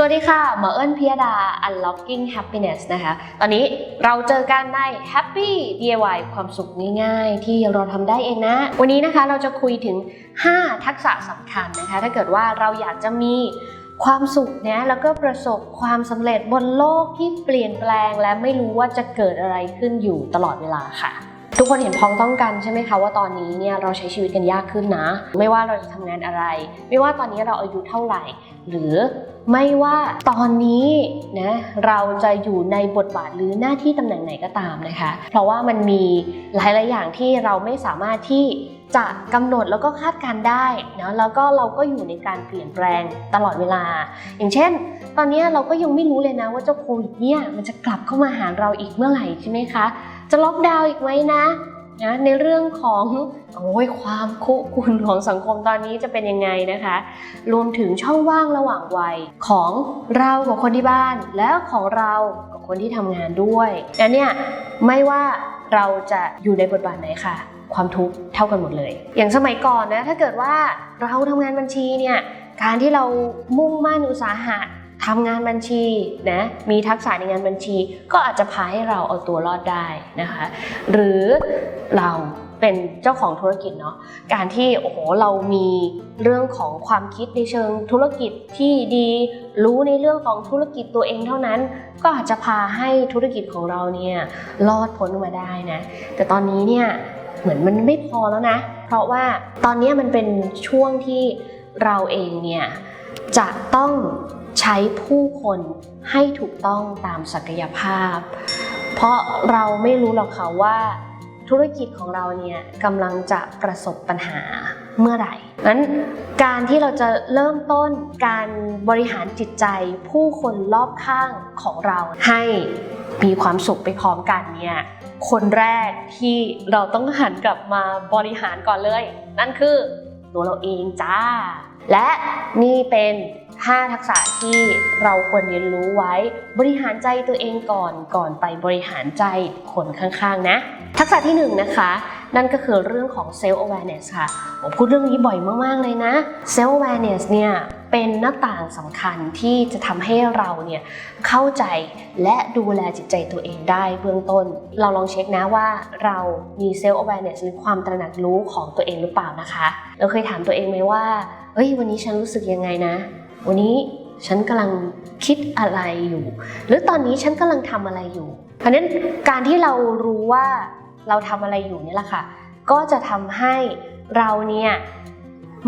สวัสดีค่ะ หมอเอิญพิยดา Unlocking Happiness นะคะ ตอนนี้เราเจอกันใน Happy DIY ความสุขง่ายๆ ที่เราทำได้เองนะ วันนี้นะคะเราจะคุยถึง 5 ทักษะสำคัญนะคะ ถ้าเกิดว่าเราอยากจะมีความสุขนะแล้วก็ประสบความสำเร็จบนโลกที่เปลี่ยนแปลง และไม่รู้ว่าจะเกิดอะไรขึ้นอยู่ตลอดเวลาค่ะทุกคนเห็นพ้องต้องกันใช่ไหมคะว่าตอนนี้เนี่ยเราใช้ชีวิตกันยากขึ้นนะ ไม่ว่าเราจะทำงานอะไร ไม่ว่าตอนนี้เราอายุเท่าไหร่ หรือ ไม่ว่าตอนนี้นะเราจะอยู่ในบทบาทหรือหน้าที่ตำแหน่งไหนก็ตามนะคะ เพราะว่ามันมีหลายๆอย่างที่เราไม่สามารถที่จะกำหนดแล้วก็คาดการได้นะแล้วก็เราก็อยู่ในการเปลี่ยนแปลงตลอดเวลา อย่างเช่น ตอนนี้เราก็ยังไม่รู้เลยนะว่าเจ้าโควิดเนี่ยมันจะกลับเข้ามาหาเราอีกเมื่อไหร่ใช่ไหมคะ จะล็อกดาวน์อีกไหมนะ นะในเรื่องของโอ้ยความคุกุนของสังคมตอนนี้จะเป็นยังไงนะคะ รวมถึงช่องว่างระหว่างวัยของเรากับคนที่บ้าน และของเรากับคนที่ทำงานด้วยและเนี่ยไม่ว่าเราจะอยู่ในบทบาทไหนค่ะ ความทุกข์เท่ากันหมดเลย อย่างสมัยก่อนนะถ้าเกิดว่าเราทำงานบัญชีเนี่ยการที่เรามุ่งมั่นอุตสาหะ ทำงานบัญชีนะมีทักษะในงานบัญชี ก็อาจจะพาให้เราเอาตัวรอดได้นะคะ หรือเราเป็นเจ้าของธุรกิจเนาะการที่โอ้โหเรามีเรื่องของความคิดในเชิงธุรกิจที่ดีรู้ในเรื่องของธุรกิจตัวเองเท่านั้น ก็อาจจะพาให้ธุรกิจของเราเนี่ยรอดพ้นมาได้นะแต่ตอนนี้เนี่ยเหมือนมันไม่พอแล้วนะ เพราะว่าตอนนี้มันเป็นช่วงที่เราเองเนี่ยจะต้อง ใช้ผู้คนให้ถูกต้องตามศักยภาพ เพราะเราไม่รู้หรอกค่ะว่าธุรกิจของเราเนี่ยกำลังจะประสบปัญหาเมื่อไหร่นั้นการที่เราจะเริ่มต้นการบริหารจิตใจผู้คนรอบข้างของเราให้มีความสุขไปพร้อมกันเนี่ยคนแรกที่เราต้องหันกลับมาบริหารก่อนเลย นั่นคือ ตัวเราเองจ้า และนี่เป็น 5 ทักษะที่เราควรเรียนรู้ไว้ บริหารใจตัวเองก่อนก่อนไปบริหารใจคนข้างๆนะ ทักษะที่1นงนะคะ นั่นก็คือเรื่องของ self awareness ค่ะผมพูดเรื่องนี้บ่อยมากๆเลยนะ self awareness เนี่ยเป็นหน้าต่างสำคัญที่จะทำให้เราเนี่ยเข้าใจและดูแลจิตใจตัวเองได้เบื้องต้น เราลองเช็คนะว่าเรามี self awareness หรือความตระหนักรู้ของตัวเองหรือเปล่านะคะ เราเคยถามตัวเองไหมว่าเอ้ยวันนี้ฉันรู้สึกยังไงนะ วันนี้ฉันกำลังคิดอะไรอยู่ หรือตอนนี้ฉันกำลังทำอะไรอยู่ เพราะนั้นการที่เรารู้ว่า เราทำอะไรอยู่นี่แหละค่ะ ก็จะทำให้เราเนี่ย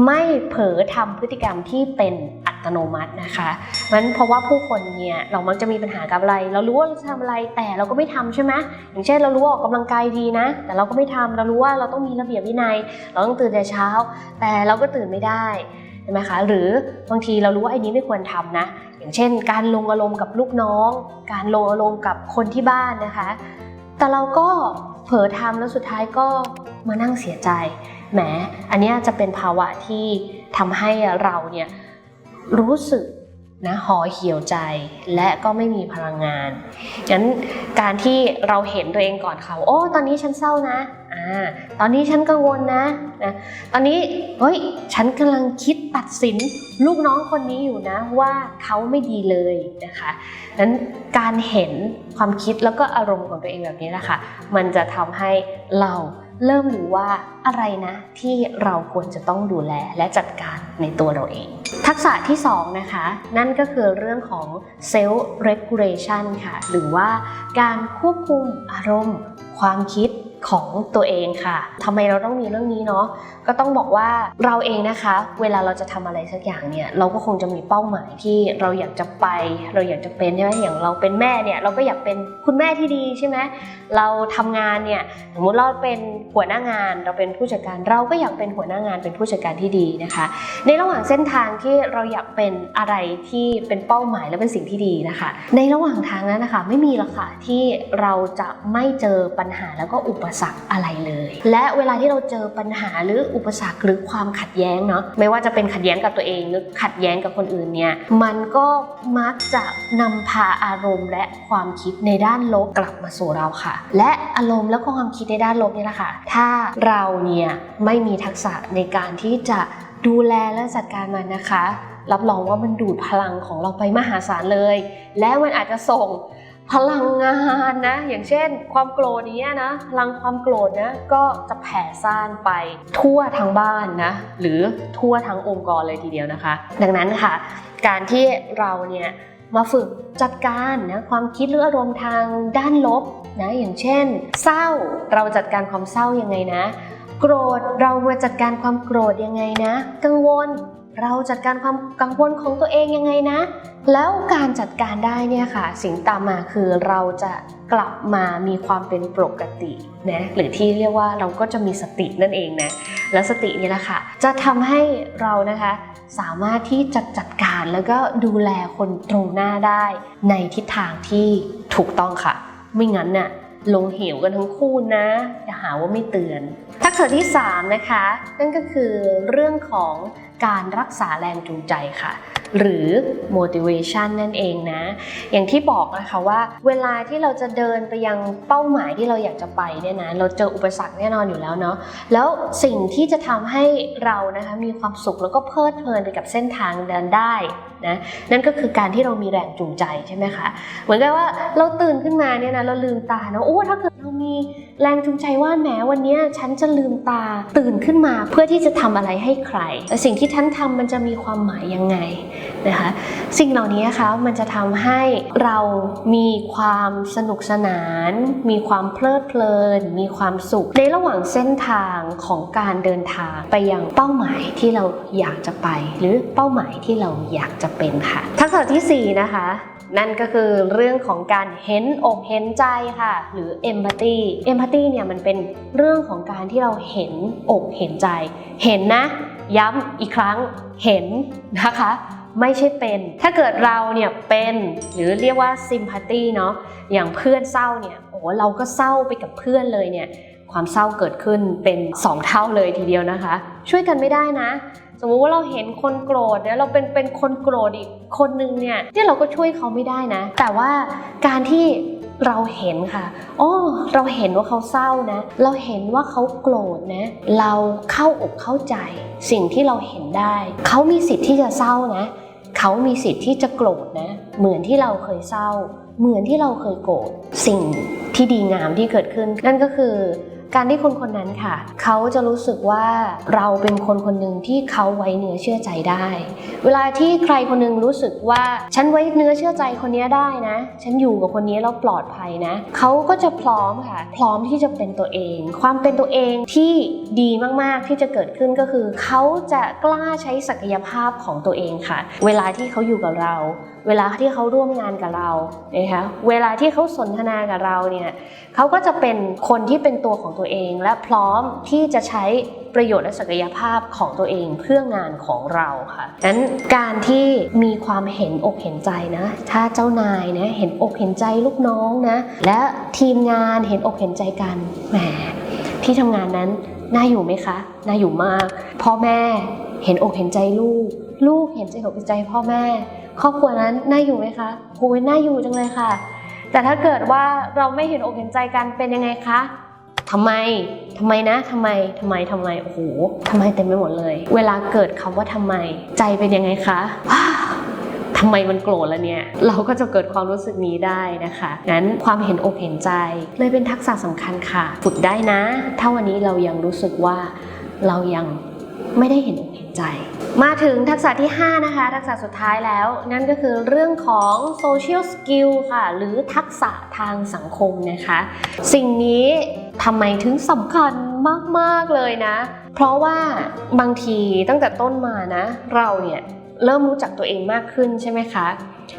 ไม่เผลอทำพฤติกรรมที่เป็นอัตโนมัตินะคะมันเพราะว่าผู้คนเนี่ยเรามักจะมีปัญหากับอะไร เรารู้ว่าเราจะทำอะไรแต่เราก็ไม่ทำใช่ไหมอย่างเช่น เรารู้ว่าออกกำลังกายดีนะ แต่เราก็ไม่ทำเรารู้ว่าเราต้องมีระเบียบวินัย เราต้องตื่นแต่เช้า แต่เราก็ตื่นไม่ได้ใช่ไหมคะหรือบางทีเรารู้ว่าไอ้นี้ไม่ควรทำนะ อย่างเช่น การลงอารมณ์กับลูกน้อง การลงอารมณ์กับคนที่บ้านนะคะ แต่เราก็ ผลอทำแล้วสุดท้ายก็มานั่งเสียใจแหมอันนี้จะเป็นภาวะที่ทำให้เราเนี่ยรู้สึกนะห่อเหี่ยวใจและก็ไม่มีพลังงานงั้นการที่เราเห็นตัวเองก่อนเขาโอ้ตอนนี้ฉันเศร้านะ อ่าตอนนี้ฉันกังวลนะนะตอนนี้เฮ้ยฉันกำลังคิดตัดสินลูกน้องคนนี้อยู่นะว่าเขาไม่ดีเลยนะคะนั้นการเห็นความคิดแล้วก็อารมณ์ของตัวเองแบบนี้แหละคะมันจะทำให้เราเริ่มรู้ว่าอะไรนะที่เราควรจะต้องดูแลและจัดการในตัวเราเอง ทักษะที่สองนะคะนั่นก็คือเรื่องของ self regulation ค่ะ หรือว่าการควบคุมอารมณ์ ความคิด ของตัวเองค่ะทำไมเราต้องมีเรื่องนี้เนาะ ก็ต้องบอกว่าเราเองนะคะ เวลาเราจะทำอะไรสักอย่างเนี่ย เราก็คงจะมีเป้าหมายที่เราอยากจะไป เราอยากจะเป็นใช่ไหมอย่างเราเป็นแม่เนี่ย เราก็อยากเป็นคุณแม่ที่ดีใช่ไหมเราทำงานเนี่ย สมมติเราเป็นหัวหน้างาน เราเป็นผู้จัดการ เราก็อยากเป็นหัวหน้างาน เป็นผู้จัดการที่ดีนะคะ ในระหว่างเส้นทางที่เราอยากเป็นอะไรที่เป็นเป้าหมายและเป็นสิ่งที่ดีนะคะ ในระหว่างทางนั้นนะคะ ไม่มีหรอกค่ะที่เราจะไม่เจอปัญหาแล้วก็อุปสรรคอะไรเลย และเวลาที่เราเจอปัญหาหรืออุปสรรคหรือความขัดแย้งเนาะไม่ว่าจะเป็นขัดแย้งกับตัวเองหรือขัดแย้งกับคนอื่นเนี่ยมันก็มักจะนำพาอารมณ์และความคิดในด้านลบกลับมาสู่เราค่ะ และอารมณ์และความคิดในด้านลบนี่แหละค่ะ ถ้าเราเนี่ยไม่มีทักษะในการที่จะดูแลและจัดการมันนะคะ รับรองว่ามันดูดพลังของเราไปมหาศาลเลย และมันอาจจะส่ง พลังงานนะ อย่างเช่น ความโกรธเนี้ยนะ พลังความโกรธนะก็จะแผ่ซ่านไปทั่วทั้งบ้านนะหรือทั่วทั้งองค์กรเลยทีเดียวนะคะ ดังนั้นค่ะ การที่เราเนี่ยมาฝึกจัดการนะความคิดหรืออารมณ์ทางด้านลบนะอย่างเช่น เศร้าเราจัดการความเศร้ายังไงนะ โกรธเรามาจัดการความโกรธยังไงนะ กังวลเราจัดการความกังวลของตัวเองยังไงนะ แล้วการจัดการได้เนี่ยค่ะ สิ่งตามมาคือเราจะกลับมามีความเป็นปกตินะหรือที่เรียกว่าเราก็จะมีสตินั่นเองนะแล้วสตินี่แหละค่ะ จะทำให้เรานะคะสามารถที่จะจัดการแล้วก็ดูแลคนตรงหน้าได้ในทิศทางที่ถูกต้องค่ะ ไม่งั้นน่ะ ลงเหวกันทั้งคู่นะอย่าหาว่าไม่เตือน ทักษะที่ 3 นะคะ นั่นก็คือเรื่องของการรักษาแรงจูงใจค่ะ หรือ motivation นั่นเองนะ อย่างที่บอกนะคะว่าเวลาที่เราจะเดินไปยังเป้าหมายที่เราอยากจะไปเนี่ยนะเราเจออุปสรรคแน่นอนอยู่แล้วเนาะแล้วสิ่งที่จะทำให้เรานะคะมีความสุขแล้วก็เพลิดเพลินไปกับเส้นทางเดินได้นะนั่นก็คือการที่เรามีแรงจูงใจใช่ไหมคะเหมือนกับว่าเราตื่นขึ้นมาเนี่ยนะเราลืมตาเนาะโอ้ถ้าเกิดเรามีแรงจูงใจว่าแหมวันนี้ฉันจะลืมตาตื่นขึ้นมาเพื่อที่จะทำอะไรให้ใคร สิ่งที่ฉันทำมันจะมีความหมายยังไง นะคะสิ่งเหล่านี้นะคะมันจะทำให้เรามีความสนุกสนาน มีความเพลิดเพลิน มีความสุข ในระหว่างเส้นทางของการเดินทางไปยังเป้าหมายที่เราอยากจะไป หรือเป้าหมายที่เราอยากจะเป็นค่ะ ทักษะทีสี่4 นะคะนั่นก็คือเรื่องของการเห็นอกเห็นใจค่ะ หรือ empathy empathy เนี่ยมันเป็นเรื่องของการที่เราเห็นอกเห็นใจ เห็นนะ ย้ำอีกครั้งเห็นนะคะ ไม่ใช่เป็น ถ้าเกิดเราเนี่ยเป็นหรือเรียกว่าซิมพัตตีเนาะอย่างเพื่อนเศร้าเนี่ยโอ้เราก็เศร้าไปกับเพื่อนเลยเนี่ยความเศร้าเกิดขึ้นเป็น 2 เท่าเลยทีเดียวนะคะ ช่วยกันไม่ได้นะ สมมุติว่าเราเห็นคนโกรธเนี่ยเราเป็นเป็นคนโกรธอีกคนนึงเนี่ยที่เราก็ช่วยเขาไม่ได้นะ แต่ว่าการที่เราเห็นค่ะอ๋อเราเห็นว่าเขาเศร้านะ เราเห็นว่าเขาโกรธนะ เราเข้าอกเข้าใจสิ่งที่เราเห็นได้ เขามีสิทธิ์ที่จะเศร้านะ เขามีสิทธิ์ที่จะโกรธนะ เหมือนที่เราเคยเศร้า เหมือนที่เราเคยโกรธ สิ่งที่ดีงามที่เกิดขึ้น นั่นก็คือ การที่คนคนนั้นค่ะ เขาจะรู้สึกว่าเราเป็นคนคนหนึ่งที่เขาไว้เนื้อเชื่อใจได้ เวลาที่ใครคนหนึงรู้สึกว่าฉันไว้เนื้อเชื่อใจคนนี้ได้นะ ฉันอยู่กับคนนี้แล้วปลอดภัยนะ เขาก็จะพร้อมค่ะ พร้อมที่จะเป็นตัวเอง ความเป็นตัวเองที่ดีมากๆที่จะเกิดขึ้นก็คือ เขาจะกล้าใช้ศักยภาพของตัวเองค่ะ เวลาที่เขาอยู่กับเรา เวลาที่เขาร่วมงานกับเรานะคะเวลาที่เขาสนทนากับเราเนี่ยเขาก็จะเป็นคนที่เป็นตัวของตัวเอง และพร้อมที่จะใช้ประโยชน์และศักยภาพของตัวเองเพื่องานของเราค่ะนั้นการที่มีความเห็นอกเห็นใจนะ ถ้าเจ้านายนะเห็นอกเห็นใจลูกน้องนะ และทีมงานเห็นอกเห็นใจกัน แหม ที่ทำงานนั้นน่าอยู่ไหมคะ น่าอยู่มาก พ่อแม่เห็นอกเห็นใจลูก ลูกเห็นใจอกเห็นใจพ่อแม่ ครอบครัวนั้นน่าอยู่ไหมคะโอ้ยน่าอยู่จังเลยค่ะ แต่ถ้าเกิดว่าเราไม่เห็นอกเห็นใจกันเป็นยังไงคะ ทำไมทำไมนะทำไมทำไมทำไมโอ้โหทำไมเต็มไปหมดเลย เวลาเกิดคำว่าทำไม ใจเป็นยังไงคะว้าทำไมมันโกรธแล้วเนี่ย เราก็จะเกิดความรู้สึกนี้ได้นะคะ งั้นความเห็นอกเห็นใจ เลยเป็นทักษะสำคัญค่ะ ฝึกได้นะ ถ้าวันนี้เรายังรู้สึกว่าเรายังไม่ได้เห็นอกเห็นใจ มาถึงทักษะที่ 5 นะคะ ทักษะสุดท้ายแล้ว นั่นก็คือเรื่องของ social skill ค่ะ หรือทักษะทางสังคมนะคะ สิ่งนี้ ทำไมถึงสำคัญมาก ๆ เลยนะ เพราะว่าบางทีตั้งแต่ต้นมานะ เราเนี่ยเริ่มรู้จักตัวเองมากขึ้นใช่ไหมคะ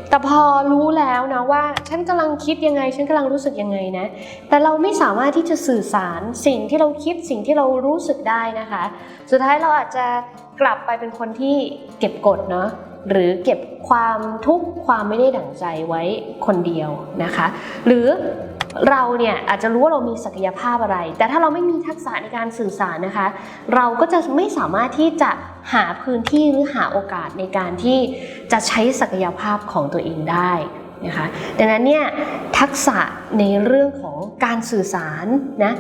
แต่พอรู้แล้วนะว่า ฉันกำลังคิดยังไง ฉันกำลังรู้สึกยังไงนะ แต่เราไม่สามารถที่จะสื่อสารสิ่งที่เราคิดสิ่งที่เรารู้สึกได้นะคะ สุดท้ายเราอาจจะกลับไปเป็นคนที่เก็บกดเนาะ หรือเก็บความทุกข์ความไม่ได้ดั่งใจไว้คนเดียวนะคะ หรือ เราเนี่ยอาจจะรู้ว่าเรามีศักยภาพอะไร แต่ถ้าเราไม่มีทักษะในการสื่อสารนะคะ เราก็จะไม่สามารถที่จะหาพื้นที่หรือหาโอกาสในการที่จะใช้ศักยภาพของตัวเองได้ นะคะดังนั้นเนี่ยทักษะในเรื่องของการสื่อสารนะ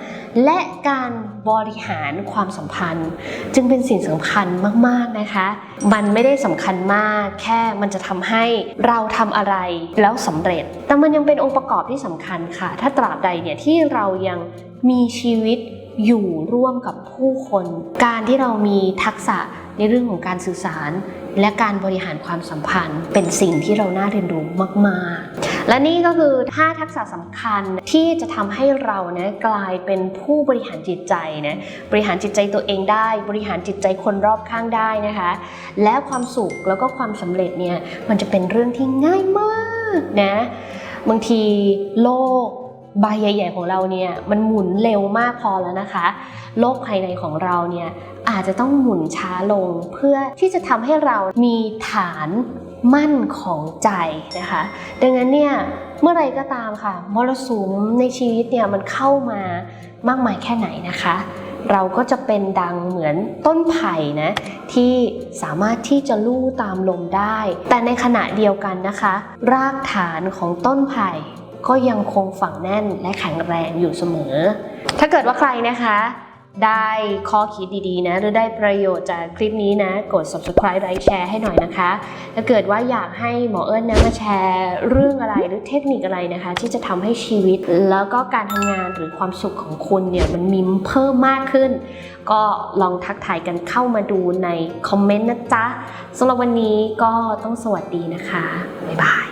และการบริหารความสัมพันธ์ จึงเป็นสิ่งสำคัญมากๆนะคะ มันไม่ได้สำคัญมาก แค่มันจะทำให้เราทำอะไรแล้วสำเร็จ แต่มันยังเป็นองค์ประกอบที่สำคัญค่ะ ถ้าตราบใดเนี่ยที่เรายังมีชีวิตอยู่ร่วมกับผู้คน การที่เรามีทักษะ ในเรื่องของการสื่อสาร และการบริหารความสัมพันธ์ เป็นสิ่งที่เราน่าเรียนรู้มากๆ และนี่ก็คือ 5 ทักษะสำคัญที่จะทำให้เรานะกลายเป็นผู้บริหารจิตใจนะบริหารจิตใจตัวเองได้ บริหารจิตใจคนรอบข้างได้นะคะ และความสุขแล้วก็ความสำเร็จเนี่ยมันจะเป็นเรื่องที่ง่ายมากนะบางทีโลก ใบใหญ่ ๆ ของเราเนี่ยมันหมุนเร็วมากพอแล้วนะคะโลกภายในของเราเนี่ยอาจจะต้องหมุนช้าลงเพื่อที่จะทำให้เรามีฐานมั่นของใจนะคะ ดังนั้นเนี่ยเมื่อไรก็ตามค่ะมรสุมในชีวิตเนี่ยมันเข้ามามากมายแค่ไหนนะคะ เราก็จะเป็นดังเหมือนต้นไผ่นะที่สามารถที่จะลู่ตามลมได้ แต่ในขณะเดียวกันนะคะ รากฐานของต้นไผ่ ก็ยังคงฝังแน่นและแข็งแรงอยู่เสมอ ถ้าเกิดว่าใครนะคะ ได้ข้อคิดดีๆนะ หรือได้ประโยชน์จากคลิปนี้นะ กด subscribe ไลค์แชร์ให้หน่อยนะคะ ถ้าเกิดว่าอยากให้หมอเอิญนะมาแชร์เรื่องอะไรหรือเทคนิคอะไรนะคะ ที่จะทำให้ชีวิตแล้วก็การทำงานหรือความสุขของคุณเนี่ยมันมีเพิ่มมากขึ้น ก็ลองทักทายกันเข้ามาดูในคอมเมนต์นะจ๊ะสำหรับวันนี้ก็ต้องสวัสดีนะคะบ๊ายบาย